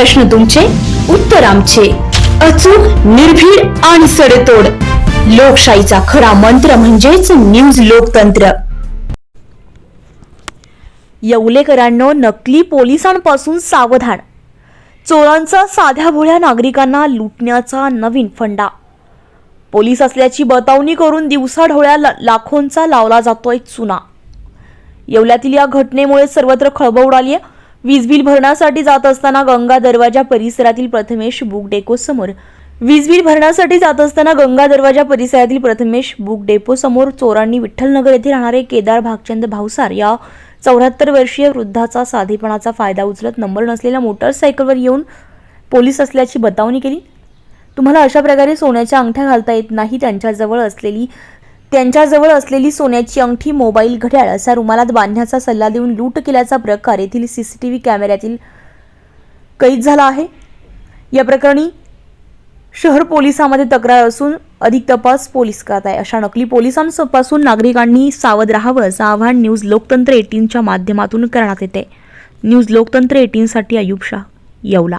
प्रश्न तुमचे उत्तर आमचे. अचूक निर्भीड आणि सडेतोड. लोकशाहीचा खरा मंत्र म्हणजेच न्यूज लोकतंत्र. येवलेकरांनो नकली पोलिसांपासून सावधान. चोरांचा साध्या भोळ्या नागरिकांना लुटण्याचा नवीन फंडा. पोलीस असल्याची बतावणी करून दिवसाढोळ्या लाखोंचा लावला जातोय चुना. येवल्यातील या घटनेमुळे सर्वत्र खळबळ उडाली आहे वीज बिल भरण्यासाठी जात असताना गंगा दरवाजा परिसरातील प्रथमेश बुक डेको समोर. वीज बिल भरण्यासाठी जात असताना गंगा दरवाजा परिसरातील प्रथमेश बुक डेपो समोर चोरांनी विठ्ठलनगर येथे राहणारे केदार भागचंद भावसार या चौऱ्याहत्तर वर्षीय वृद्धाचा साधेपणाचा फायदा उचलत नंबर नसलेल्या मोटरसायकलवर येऊन पोलीस असल्याची बतावणी केली. तुम्हाला अशा प्रकारे सोन्याच्या अंगठ्या घालता येत नाही त्यांच्याजवळ असलेली त्यांच्याजवळ असलेली सोन्याची अंगठी मोबाईल घड्याळ असा रुमालात बांधण्याचा सल्ला देऊन लूट केल्याचा प्रकार येथील सीसीटीव्ही कॅमेऱ्यातील कैद झाला आहे. या प्रकरणी शहर पोलिसांमध्ये तक्रार असून अधिक तपास पोलीस करत आहे. अशा नकली पोलिसांपासून नागरिकांनी सावध राहावं असं आव्हान न्यूज लोकतंत्र एटीनच्या माध्यमातून करण्यात येते. न्यूज लोकतंत्र एटीनसाठी अयुब शाह येवला.